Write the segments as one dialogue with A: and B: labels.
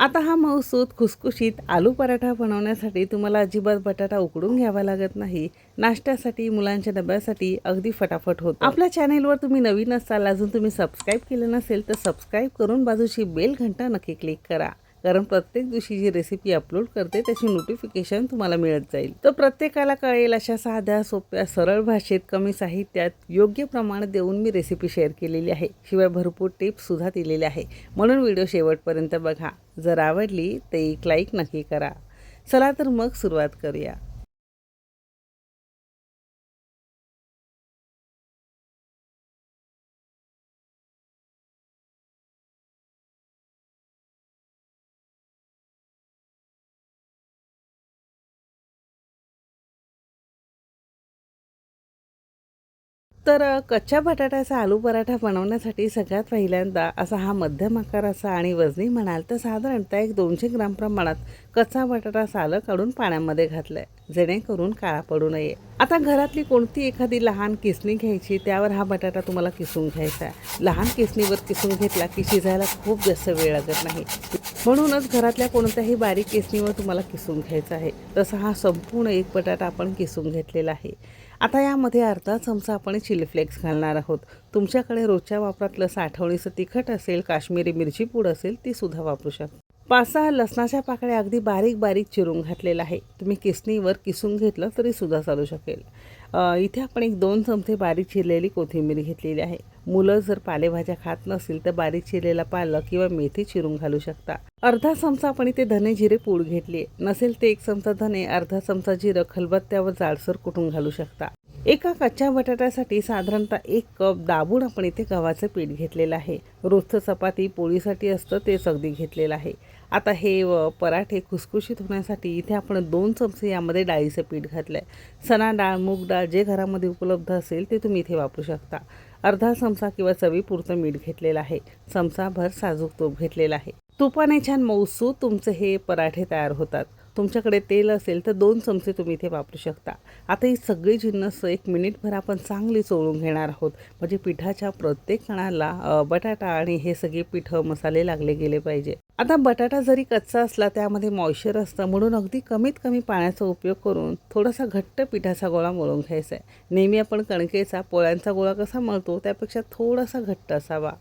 A: आता हा मऊसूत खुसखुशीत आलू पराठा बनवण्यासाठी तुम्हाला अजिबात बटाटा उकडून घ्यावा लागत नाही. नाश्त्यासाठी मुलांच्या डब्यासाठी अगदी फटाफट होतो. आपल्या चॅनेलवर तुम्ही नवीन असाल अजून तुम्ही सबस्क्राईब केलं नसेल तर सबस्क्राईब करून बाजूची बेल घंटा नक्की क्लिक करा. कारण प्रत्येक दिवशी जी रेसिपी अपलोड करते त्याची नोटिफिकेशन तुम्हाला मिळत जाईल. तर प्रत्येकाला कळेल अशा साध्या सोप्या सरळ भाषेत कमी साहित्यात योग्य प्रमाण देऊन मी रेसिपी शेअर केलेली आहे. शिवाय भरपूर टिप्ससुद्धा दिलेल्या आहे. म्हणून व्हिडिओ शेवटपर्यंत बघा. जर आवडली तर एक लाईक नक्की करा. चला तर मग सुरुवात करूया. तर कच्च्या बटाट्याचा आलू पराठा बनवण्यासाठी सगळ्यात पहिल्यांदा असा हा मध्यम आकाराचा आणि वजनी म्हणाल तर साधारणतः एक दोनशे ग्राम प्रमाणात कच्चा बटाटा सालं काढून पाण्यामध्ये घातलंय जेणेकरून काळा पडू नये. आता घरातली कोणती एखादी लहान किसणी घ्यायची त्यावर हा बटाटा तुम्हाला किसून घ्यायचा आहे. लहान किसणीवर किसून घेतला की शिजायला खूप जास्त वेळ लागत नाही. म्हणूनच घरातल्या कोणत्याही बारीक केसणीवर तुम्हाला किसून घ्यायचा आहे. तसा हा संपूर्ण एक बटाटा आपण किसून घेतलेला आहे. आता यामध्ये अर्धा चमचा आपण चिली फ्लेक्स घालणार आहोत. तुमच्याकडे रोजच्या वापरातलं साठवणीचं तिखट असेल काश्मीरी मिरची पूड असेल ती सुद्धा वापरू शकता. पाच सहा लसणाच्या पाकळ्या अगदी बारीक बारीक चिरून घातलेला आहे तुम्ही किसणीवर किसून घेतलं तरी सुद्धा चालू शकेल. इथे आपण एक दोन चमचे बारीक चिरलेली कोथिंबीर घेतलेली आहे. मुलं जर पालेभाज्या खात नसतील तर बारीक चिरलेला पालक किंवा मेथी चिरून घालू शकता. अर्धा चमचा आपण इथे धने जिरे पूड घेतली. नसेल ते एक चमचा धने अर्धा चमचा जिरं खलबत्त्यावर जाडसर कुटून घालू शकता. एका कच्च्या बटाट्यासाठी साधारणतः एक कप दाबून आपण इथे गव्हाचं पीठ घेतलेलं आहे. रोजचं चपाती पोळीसाठी असतं तेच अगदी घेतलेलं आहे. आता हे पराठे खुसखुशीत होण्यासाठी इथे आपण दोन चमचे यामध्ये डाळीचं पीठ घातलं आहे चणा डाळ मूग डाळ जे घरामध्ये उपलब्ध असेल ते तुम्ही इथे वापरू शकता. अर्धा चमचा किंवा चवीपुरतं मीठ घेतलेलं आहे. चमचाभर साजूक तूप घेतलेलं आहे. तुपाने छान मौसू तुमचे हे पराठे तयार होतात. तुमच्याकडे तेल असेल तर दोन चमचे तुम्ही इथे वापरू शकता. आता ही सगळी जिन्नस एक मिनिटभर आपण चांगली चोळून घेणार आहोत. म्हणजे पिठाच्या प्रत्येक कणाला बटाटा आणि हे सगळे पिठं मसाले लागले गेले पाहिजे. आता बटाटा जरी कच्चा असला त्यामध्ये मॉइश्चर असतं म्हणून अगदी कमीत कमी पाण्याचा उपयोग करून थोडासा घट्ट पिठाचा गोळा मळून घ्यायचा आहे. नेहमी आपण कणकेचा पोळ्यांचा गोळा कसा मळतो त्यापेक्षा थोडासा घट्ट असावा.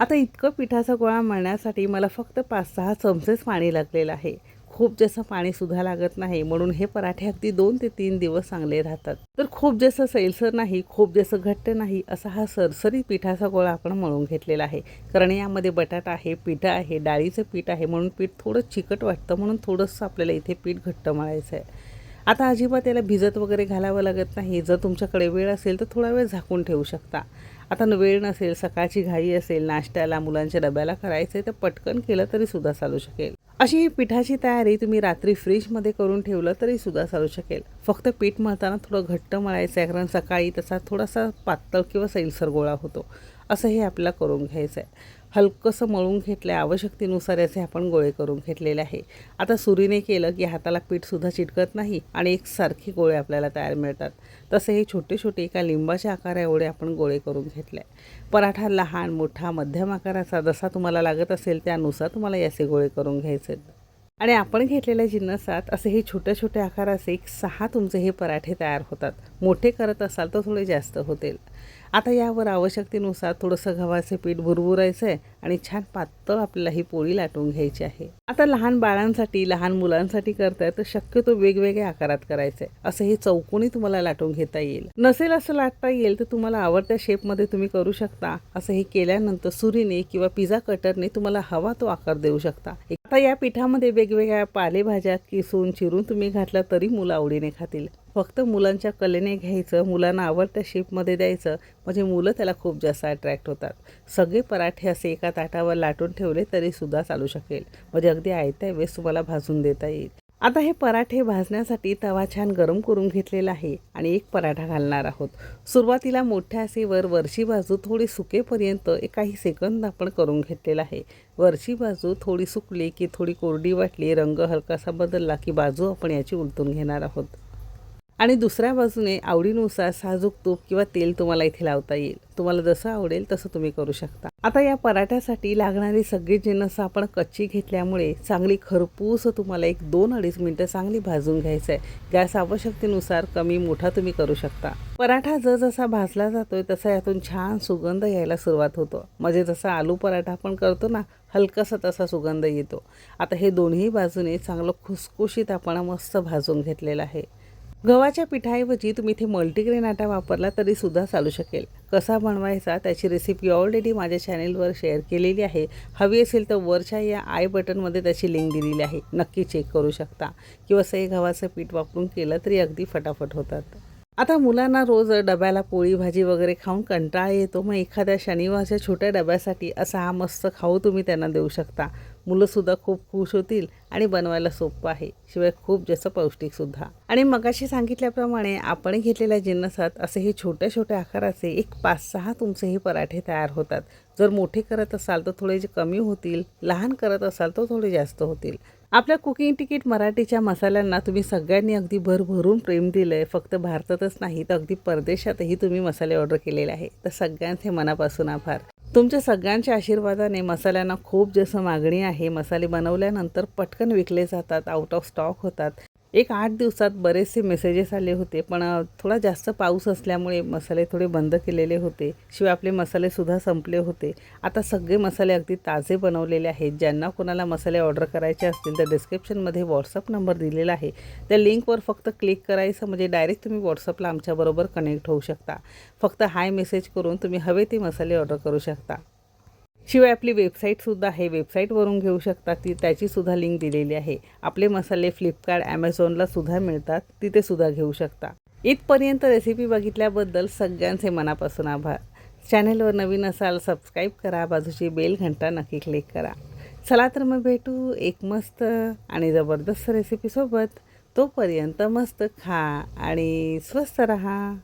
A: आता इतकं पिठाचा गोळा मळण्यासाठी मला फक्त पाच सहा चमचेच पाणी लागलेलं आहे. खूप जास्त पाणीसुद्धा लागत नाही म्हणून हे पराठे अगदी दोन ते तीन दिवस चांगले राहतात. तर खूप जास्त सैलसर नाही खूप जास्त घट्ट नाही असा हा सरसरी पिठाचा गोळा आपण मळून घेतलेला आहे. कारण यामध्ये बटाटा आहे पिठं आहे डाळीचं पीठ आहे म्हणून पीठ थोडं चिकट वाटतं म्हणून थोडंसं आपल्याला इथे पीठ घट्ट मळायचं आहे आता अजिबात याला भिजत वगैरे घालावं लागत नाही. जर तुमच्याकडे वेळ असेल तर थोडा वेळ झाकून ठेवू शकता. आता न वेळ नसेल सकाळची घाई असेल नाश्त्याला मुलांच्या डब्याला करायचं आहे तर पटकन केलं तरी सुद्धा चालू शकेल. अशी ही पिठाची तयारी तुम्ही रात्री फ्रीजमध्ये करून ठेवलं तरी सुद्धा चालू शकेल. फक्त पीठ मळताना थोडं घट्ट मळायचं आहे कारण सकाळी तसा थोडासा पातळ किंवा सैलसर गोळा होतो. असं हे आपल्याला करून घ्यायचं आहे. हलकंसं मळून घेतलं आहे आवश्यकतेनुसार याचे आपण गोळे करून घेतलेले आहे. आता सुरीने केलं की हाताला पीठसुद्धा चिटकत नाही आणि एकसारखे गोळे आपल्याला तयार मिळतात. तसे हे छोटे छोटे एका लिंबाच्या आकारा एवढे आपण गोळे करून घेतले. पराठा लहान मोठा मध्यम आकाराचा जसा तुम्हाला लागत असेल त्यानुसार तुम्हाला याचे गोळे करून घ्यायचे आणि आपण घेतलेल्या जिन्नसात असे हे छोट्या छोट्या आकाराचे एक सहा तुमचे हे पराठे तयार होतात. मोठे करत असाल तर थोडे जास्त होतील. आता यावर आवश्यकतेनुसार थोडंसं गव्हाचे पीठ भुरभुरायचं आहे आणि छान पातळ आपल्याला ही पोळी लाटून घ्यायची आहे. आता लहान बाळांसाठी लहान मुलांसाठी करताय तर शक्यतो वेगवेगळ्या आकारात करायचं आहे असं हे चौकोनी तुम्हाला लाटून घेता येईल. नसेल असं लाटता येईल तर तुम्हाला आवडत्या शेपमध्ये तुम्ही करू शकता. असं हे केल्यानंतर सुरीने किंवा पिझ्झा कटरने तुम्हाला हवा तो आकार देऊ शकता. आता या पिठामध्ये वेगवेगळ्या पालेभाज्या किसून चिरून तुम्ही घातला तरी मुलं आवडीने खातील. फक्त मुलांच्या कलेने घ्यायचं मुलांना आवडत्या शेपमध्ये द्यायचं म्हणजे मुलं त्याला खूप जास्त अट्रॅक्ट होतात. सगळे पराठे असे एका ताटावर लाटून ठेवले तरीसुद्धा चालू शकेल. म्हणजे अगदी आयत्या वेळेस तुम्हाला भाजून देता येईल. आता हे पराठे भाजण्यासाठी तवा छान गरम करून घेतलेला आहे आणि एक पराठा घालणार आहोत. सुरुवातीला मोठ्या असेवर वरची बाजू थोडी सुकेपर्यंत एक काही सेकंद आपण करून घेतलेला आहे. वरची बाजू थोडी सुकली की थोडी कोरडी वाटली रंग हलकासा बदलला की बाजू आपण याची उलटून घेणार आहोत. आणि दुसऱ्या बाजूने आवडीनुसार साजूक तूप किंवा तेल तुम्हाला इथे लावता येईल. तुम्हाला जसं आवडेल तसं तुम्ही करू शकता. आता या पराठ्यासाठी लागणारी सगळी जिन्नस आपण कच्ची घेतल्यामुळे चांगली खरपूस तुम्हाला एक दोन अडीच मिनटं चांगली भाजून घ्यायचं आहे. गॅस आवश्यकतेनुसार कमी मोठा तुम्ही करू शकता. पराठा जसा भाजला जातोय तसा यातून छान सुगंध यायला सुरुवात होतो. म्हणजे जसा आलू पराठा आपण करतो ना हलकासा तसा सुगंध येतो. आता हे दोन्ही बाजूने चांगलं खुसखुशीत आपण मस्त भाजून घेतलेलं आहे. गव्हाच्या पिठाऐवजी तुम्ही इथे मल्टीग्रेन आटा वापरला तरी सुद्धा चालू शकेल. कसा बनवायचा त्याची रेसिपी ऑलरेडी माझ्या चॅनेलवर शेअर केलेली आहे. हवी असेल तर वरच्या या आय बटनमध्ये त्याची लिंक दिलेली आहे. नक्की चेक करू शकता. किंवा सही गव्हाचं पीठ वापरून केलं तरी अगदी फटाफट होतात. आता मुलांना रोज डब्याला पोळी भाजी वगैरे खाऊन कंटाळा येतो. मग एखाद्या शनिवारच्या छोट्या डब्यासाठी असा हा मस्त खाऊ तुम्ही त्यांना देऊ शकता. मुलंसुद्धा खूप खुश होतील आणि बनवायला सोपं आहे. शिवाय खूप जास्त पौष्टिकसुद्धा. आणि मगाशी सांगितल्याप्रमाणे आपण घेतलेल्या जिन्नसात असे हे छोट्या छोट्या आकाराचे एक पाच सहा तुमचे हे पराठे तयार होतात. जर मोठे करत असाल तर थोडे जे कमी होतील लहान करत असाल तर थोडे जास्त होतील. आपल्या कुकिंग तिकीट मराठीच्या मसाल्यांना तुम्ही सगळ्यांनी अगदी भरभरून प्रेम दिलं आहे फक्त भारतातच नाही तर अगदी परदेशातही तुम्ही मसाले ऑर्डर केलेले आहे. तर सगळ्यांचे मनापासून आभार. तुमच्या सगळ्यांच्या आशीर्वादाने मसाल्यांना खूप जास्त मागणी आहे. मसाले बनवल्यानंतर पटकन विकले जातात आउट ऑफ स्टॉक होतात. एक आठ दिवसात बरेचसे मेसेजेस आले होते पण थोडा जास्त पाऊस असल्यामुळे मसाले थोडे बंद केलेले होते. शिवाय आपले मसालेसुद्धा संपले होते. आता सगळे मसाले अगदी ताजे बनवलेले आहेत. ज्यांना कोणाला मसाले ऑर्डर करायचे असतील तर डिस्क्रिप्शनमध्ये व्हॉट्सअप नंबर दिलेला आहे. त्या लिंकवर फक्त क्लिक करायचं म्हणजे डायरेक्ट तुम्ही व्हॉट्सअपला आमच्याबरोबर कनेक्ट होऊ शकता. फक्त हाय मेसेज करून तुम्ही हवे ते मसाले ऑर्डर करू शकता. शिवाय आपली वेबसाईटसुद्धा आहे. वेबसाईटवरून घेऊ शकता ती. त्याचीसुद्धा लिंक दिलेली आहे. आपले मसाले फ्लिपकार्ट ॲमेझॉनला सुद्धा मिळतात. तिथे सुद्धा घेऊ शकता. इथपर्यंत रेसिपी बघितल्याबद्दल सगळ्यांचे मनापासून आभार. चॅनेलवर नवीन असाल सबस्क्राईब करा. बाजूची बेल घंटा नक्की क्लिक करा. चला तर मग भेटू एक मस्त आणि जबरदस्त रेसिपीसोबत तोपर्यंत मस्त खा आणि स्वस्त रहा.